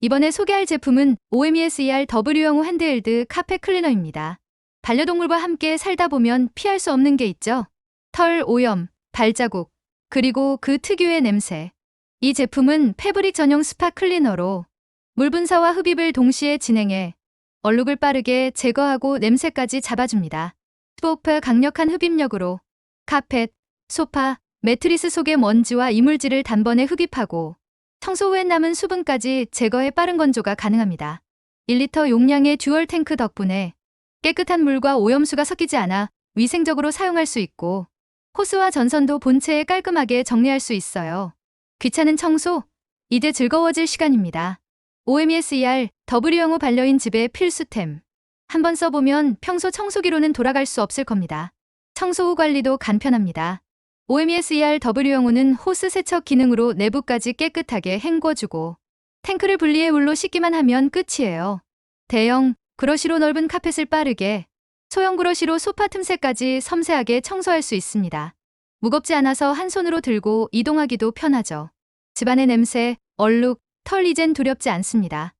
이번에 소개할 제품은 OMESER W영우 핸드헬드 카펫 클리너입니다. 반려동물과 함께 살다 보면 피할 수 없는 게 있죠. 털, 오염, 발자국, 그리고 그 특유의 냄새. 이 제품은 패브릭 전용 스파 클리너로 물 분사와 흡입을 동시에 진행해 얼룩을 빠르게 제거하고 냄새까지 잡아줍니다. 스포프 강력한 흡입력으로 카펫, 소파, 매트리스 속의 먼지와 이물질을 단번에 흡입하고 청소 후에 남은 수분까지 제거해 빠른 건조가 가능합니다. 1리터 용량의 듀얼 탱크 덕분에 깨끗한 물과 오염수가 섞이지 않아 위생적으로 사용할 수 있고 호스와 전선도 본체에 깔끔하게 정리할 수 있어요. 귀찮은 청소, 이제 즐거워질 시간입니다. OMESER W영우 반려인 집의 필수템. 한번 써보면 평소 청소기로는 돌아갈 수 없을 겁니다. 청소 후 관리도 간편합니다. OMESER W영우는 호스 세척 기능으로 내부까지 깨끗하게 헹궈주고 탱크를 분리해 물로 씻기만 하면 끝이에요. 대형 브러쉬로 넓은 카펫을 빠르게 소형 브러쉬로 소파 틈새까지 섬세하게 청소할 수 있습니다. 무겁지 않아서 한 손으로 들고 이동하기도 편하죠. 집안의 냄새, 얼룩, 털 이젠 두렵지 않습니다.